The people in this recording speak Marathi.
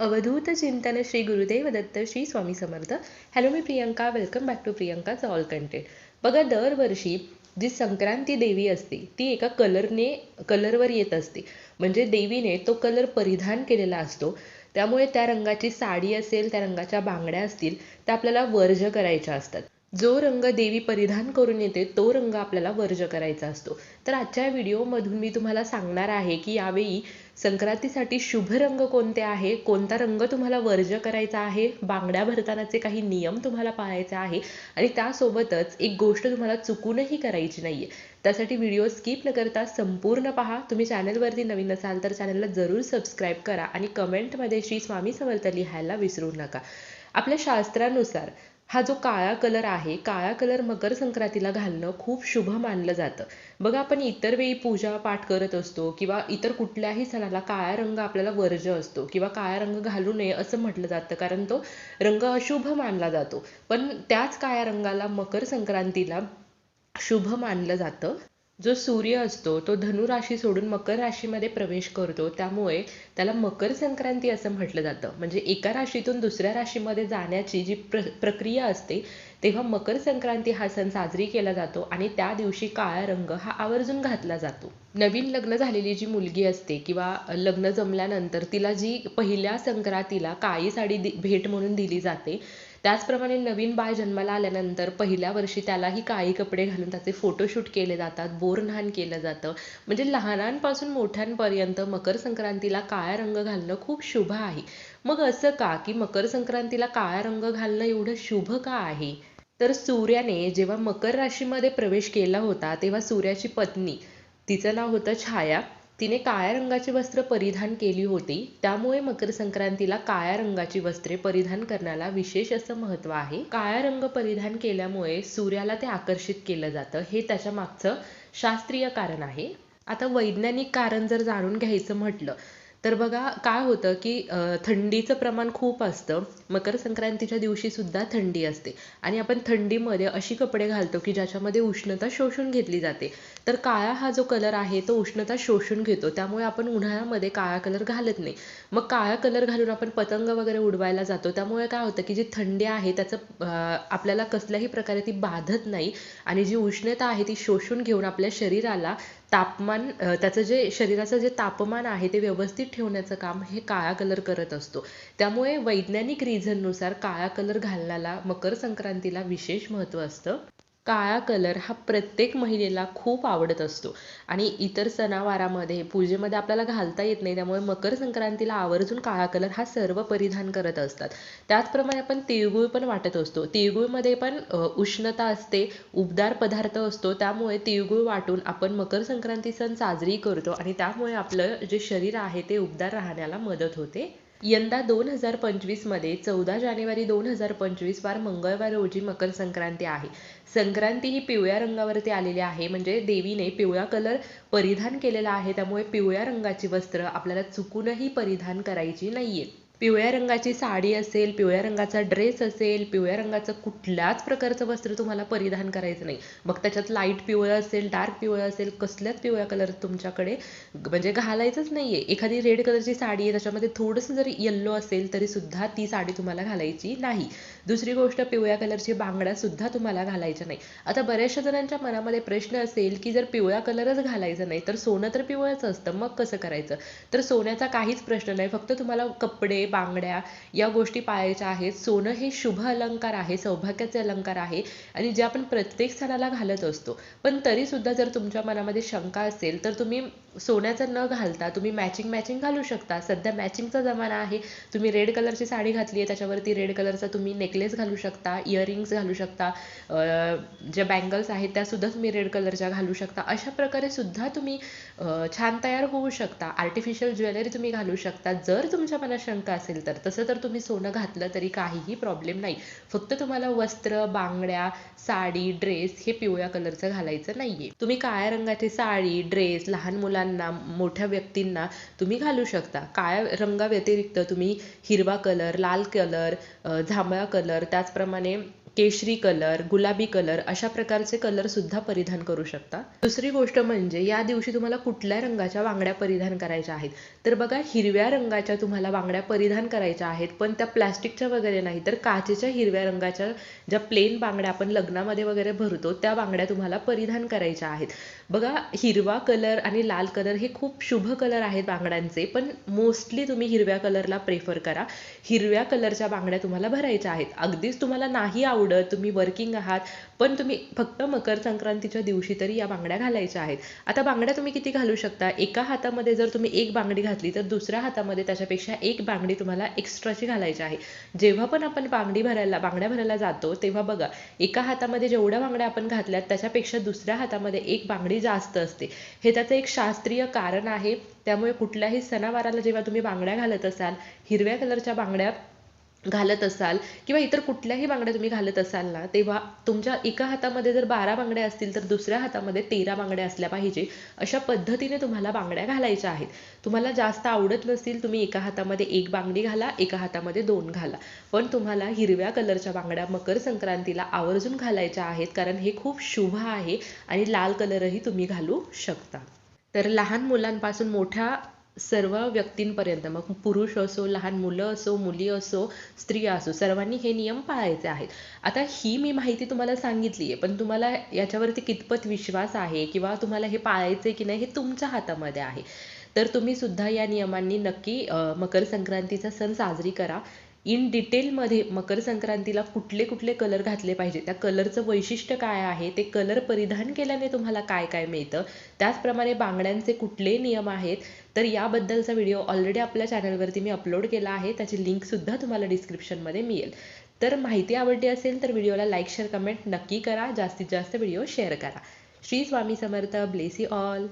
अवधूत चिंतन श्री गुरुदेव दत्त श्री स्वामी समर्थ. हॅलो मी प्रियंका वेलकम बॅक टू प्रियंकाच ऑल कंटेंट बघा दरवर्षी जी संक्रांती देवी असते ती एका कलरने कलरवर येत असते. म्हणजे देवीने तो कलर परिधान केलेला असतो. त्यामुळे त्या रंगाची साडी असेल त्या रंगाच्या बांगड्या असतील त्या आपल्याला वर्ज करायच्या असतात. जो रंग देवी परिधान करून येते तो रंग आपल्याला वर्ज करायचा असतो. तर आजच्या व्हिडिओमधून मी तुम्हाला सांगणार आहे की यावेळी संक्रांतीसाठी शुभ रंग कोणते आहे कोणता रंग तुम्हाला वर्ज करायचा आहे बांगड्या भरतानाचे काही नियम तुम्हाला पाळायचे आहे आणि त्यासोबतच एक गोष्ट तुम्हाला चुकूनही करायची नाहीये. त्यासाठी व्हिडिओ स्किप न करता संपूर्ण पहा. तुम्ही चॅनलवरती नवीन असाल तर चॅनलला जरूर सबस्क्राईब करा आणि कमेंटमध्ये श्री स्वामी समर्थ लिहायला विसरू नका. आपल्या शास्त्रानुसार हा जो काळा कलर आहे काळा कलर मकर संक्रांतीला घालणं खूप शुभ मानलं जातं. बघा आपण इतर वेळी पूजा पाठ करत असतो किंवा इतर कुठल्याही सणाला काळा रंग आपल्याला वर्ज असतो किंवा काळा रंग घालू नये असं म्हटलं जातं कारण तो रंग अशुभ मानला जातो. पण त्याच काळ्या रंगाला मकर संक्रांतीला शुभ मानलं जातं. जो सूर्य असतो तो धनु राशी सोडून मकर राशीमध्ये प्रवेश करतो त्यामुळे त्याला मकर संक्रांती असं म्हटलं जातं. म्हणजे एका राशीतून दुसऱ्या राशीमध्ये जाण्याची जी प्र प्रक्रिया असते तेव्हा मकर संक्रांती हा सण साजरी केला जातो आणि त्या दिवशी काळा रंग हा आवर्जून घातला जातो. नवीन लग्न झालेली जी मुलगी असते किंवा लग्न जमल्यानंतर तिला जी पहिल्या संक्रांतीला काळी साडी भेट म्हणून दिली जाते त्याचप्रमाणे नवीन बाळ जन्माला आल्यानंतर पहिल्या वर्षी त्यालाही काळी कपडे घालून त्याचे फोटोशूट केले जातात बोरन्हाण केलं जातं. म्हणजे लहानांपासून मोठ्यांपर्यंत मकर संक्रांतीला काळा रंग घालणं खूप शुभ आहे. मग असं का की मकर संक्रांतीला काळा रंग घालणं एवढं शुभ का आहे? तर सूर्याने जेव्हा मकर राशीमध्ये प्रवेश केला होता तेव्हा सूर्याची पत्नी तिचं नाव होतं छाया तिने काळ्या रंगाची वस्त्र परिधान केली होती. त्यामुळे मकर संक्रांतीला काळ्या रंगाची वस्त्रे परिधान करण्याला विशेष असं महत्त्व आहे. काळ्या रंग परिधान केल्यामुळे सूर्याला ते आकर्षित केलं जातं हे त्याच्या मागचं शास्त्रीय कारण आहे. आता वैज्ञानिक कारण जर जाणून घ्यायचं म्हटलं तर बघा काय होतं की थंडीचं प्रमाण खूप असतं. मकर संक्रांतीच्या दिवशी सुद्धा थंडी असते. आणि आपण थंडीमध्ये अशी कपडे घालतो की ज्याच्यामध्ये उष्णता शोषून घेतली जाते. तर काळा हा जो कलर आहे तो उष्णता शोषून घेतो. त्यामुळे आपण उन्हाळ्यामध्ये काळा कलर घालत नाही. मग काळा कलर घालून आपण पतंग वगैरे उडवायला जातो. त्यामुळे काय होतं की जी थंडी आहे त्याचं आपल्याला कसल्याही प्रकारे ती बाधत नाही. आणि जी उष्णता आहे ती शोषून घेऊन आपल्या शरीराला तापमान त्याचं जे शरीराचं जे तापमान आहे ते व्यवस्थित ठेवण्याचं काम हे काळा कलर करत असतो. त्यामुळे वैज्ञानिक रिझननुसार काळा कलर घालण्याला मकर संक्रांतीला विशेष महत्त्व असतं. काळा कलर हा प्रत्येक महिलेला खूप आवडत असतो. आणि इतर सणावारामध्ये पूजेमध्ये आपल्याला घालता येत नाही त्यामुळे मकर संक्रांतीला आवर्जून काळा कलर हा सर्व परिधान करत असतात. त्याचप्रमाणे आपण तिळगुळ पण वाटत असतो. तिळगुळमध्ये पण उष्णता असते उबदार पदार्थ असतो. त्यामुळे तिळगुळ वाटून आपण मकर संक्रांती सण साजरी करतो आणि त्यामुळे आपलं जे शरीर आहे ते उबदार राहण्याला मदत होते. यंदा दोन हजार पंचवीसमध्ये चौदा जानेवारी दोन हजार पंचवीस वार मंगळवार रोजी मकर संक्रांती आहे. संक्रांती ही पिवळ्या रंगावरती आलेली आहे. म्हणजे देवीने पिवळा कलर परिधान केलेला आहे. त्यामुळे पिवळ्या रंगाची वस्त्र आपल्याला चुकूनही परिधान करायची नाहीये. पिवळ्या रंगाची साडी असेल पिवळ्या रंगाचा ड्रेस असेल पिवळ्या रंगाचं कुठल्याच प्रकारचं वस्त्र तुम्हाला परिधान करायचं नाही. मग त्याच्यात लाइट पिवळं असेल डार्क पिवळं असेल कसल्याच पिवळ्या कलर तुमच्याकडे म्हणजे घालायचंच नाहीये. एखादी रेड कलरची साडी आहे त्याच्यामध्ये थोडंसं जरी येल्लो असेल तरी सुद्धा ती साडी तुम्हाला घालायची नाही. दुसरी गोष्ट पिवळ्या कलरची बांगड्या सुद्धा तुम्हाला घालायच्या नाही. आता बऱ्याचशा जणांच्या मनामध्ये प्रश्न असेल की जर पिवळा कलरच घालायचा नाही तर सोनं तर पिवळंच असतं. मग कसं करायचं? तर सोन्याचा काहीच प्रश्न नाही. फक्त तुम्हाला कपडे बांगड्या या गोष्टी पाळायच्या आहेत. सोनं हे शुभ अलंकार आहे सौभाग्याचे अलंकार आहे आणि जे आपण प्रत्येक सणाला घालत असतो. पण तरी सुद्धा जर तुमच्या मनामध्ये शंका असेल तर तुम्ही सोन्याचं न घालता तुम्ही मॅचिंग मॅचिंग घालू शकता. सध्या मॅचिंगचा जमाना आहे. तुम्ही रेड कलरची साडी घातली आहे त्याच्यावरती रेड कलरचा तुम्ही नेकलेस घालू शकता इयरिंग्स घालू शकता ज्या बँगल्स आहेत त्यासुद्धा तुम्ही रेड कलरच्या घालू शकता. अशा प्रकारे सुद्धा तुम्ही छान तयार होऊ शकता. आर्टिफिशियल ज्वेलरी तुम्ही घालू शकता. जर तुमच्या मनात शंका असेल तर तसं तर तुम्ही सोनं घातलं तरी काहीही प्रॉब्लेम नाही. फक्त तुम्हाला वस्त्र बांगड्या साडी ड्रेस हे पिवळ्या कलरचं घालायचं नाहीये. तुम्ही काळ्या रंगाची साडी ड्रेस लहान मुलांना मोठ्या व्यक्तींना तुम्ही घालू शकता. काळ्या रंगाव्यतिरिक्त तुम्ही हिरवा कलर लाल कलर जांभळा कलर त्याचप्रमाणे केशरी कलर गुलाबी कलर अशा प्रकारचे कलर सुद्धा परिधान करू शकता. दुसरी गोष्ट म्हणजे या दिवशी तुम्हाला कुठल्या रंगाच्या बांगड्या परिधान करायच्या आहेत? तर बघा हिरव्या रंगाच्या तुम्हाला बांगड्या परिधान करायच्या आहेत पण त्या प्लॅस्टिकच्या वगैरे नाही तर काचेच्या हिरव्या रंगाच्या ज्या प्लेन बांगड्या आपण लग्नामध्ये वगैरे भरतो त्या बांगड्या तुम्हाला परिधान करायच्या आहेत. बघा हिरवा कलर आणि लाल कलर हे खूप शुभ कलर आहेत बांगड्यांचे पण मोस्टली तुम्ही हिरव्या कलरला प्रेफर करा. हिरव्या कलरच्या बांगड्या तुम्हाला भरायच्या आहेत. अगदीच तुम्हाला नाही आवडत तुम्ही वर्किंग आहात पण तुम्ही फक्त मकर संक्रांतीच्या दिवशी तरी या बांगड्या घालायच्या आहेत. आता बांगड्या तुम्ही किती घालू शकता? एका हातामध्ये जर तुम्ही एक बांगडी घातली तर दुसऱ्या हातामध्ये त्याच्यापेक्षा एक बांगडी तुम्हाला एक्स्ट्राची घालायची आहे. जेव्हा पण आपण बांगडी भरायला बांगड्या भरायला जातो तेव्हा बघा एका हातामध्ये जेवढ्या बांगड्या आपण घातल्यात त्याच्यापेक्षा दुसऱ्या हातामध्ये एक बांगडी जास्त असते. हे त्याचं एक शास्त्रीय कारण आहे. त्यामुळे कुठल्याही सणावाराला जेव्हा तुम्ही बांगड्या घालत असाल हिरव्या कलरच्या बांगड्या घालत असाल किंवा इतर कुठल्याही बांगड्या तुम्ही घालत असाल ना तेव्हा तुमच्या एका हातामध्ये जर बारा बांगड्या असतील तर दुसऱ्या हातामध्ये तेरा बांगड्या असल्या पाहिजे. अशा पद्धतीने तुम्हाला बांगड्या घालायच्या आहेत. तुम्हाला जास्त आवडत नसतील तुम्ही एका हातामध्ये एक बांगडी घाला एका हातामध्ये दोन घाला. पण तुम्हाला हिरव्या कलरच्या बांगड्या मकर संक्रांतीला आवर्जून घालायच्या आहेत कारण हे खूप शुभ आहे आणि लाल कलरही तुम्ही घालू शकता. तर लहान मुलांपासून मोठ्या सर्व व्यक्तींपर्यंत मग पुरुष असो लहान मुलं असो मुली असो स्त्रिया असो सर्वांनी हे नियम पाळायचे आहेत. आता ही मी माहिती तुम्हाला सांगितली आहे पण तुम्हाला याच्यावरती कितपत विश्वास आहे किंवा तुम्हाला हे पाळायचे की नाही हे तुमच्या हातामध्ये आहे. तर तुम्ही सुद्धा या नियमांनी नक्की मकर संक्रांतीचा सण साजरी करा. इन डिटेलमध्ये मकर संक्रांतीला कुठले कुठले कलर घातले पाहिजे त्या कलरचं वैशिष्ट्य काय आहे ते कलर परिधान केल्याने तुम्हाला काय काय मिळतं त्याचप्रमाणे बांगड्यांचे कुठले नियम आहेत तर याबद्दलचा व्हिडिओ ऑलरेडी आपल्या चॅनलवरती मी अपलोड केला आहे त्याची लिंकसुद्धा तुम्हाला डिस्क्रिप्शनमध्ये मिळेल. तर माहिती आवडली असेल तर व्हिडिओला लाईक शेअर कमेंट नक्की करा जास्तीत जास्त व्हिडिओ शेअर करा. Shri Swami Samarth bless all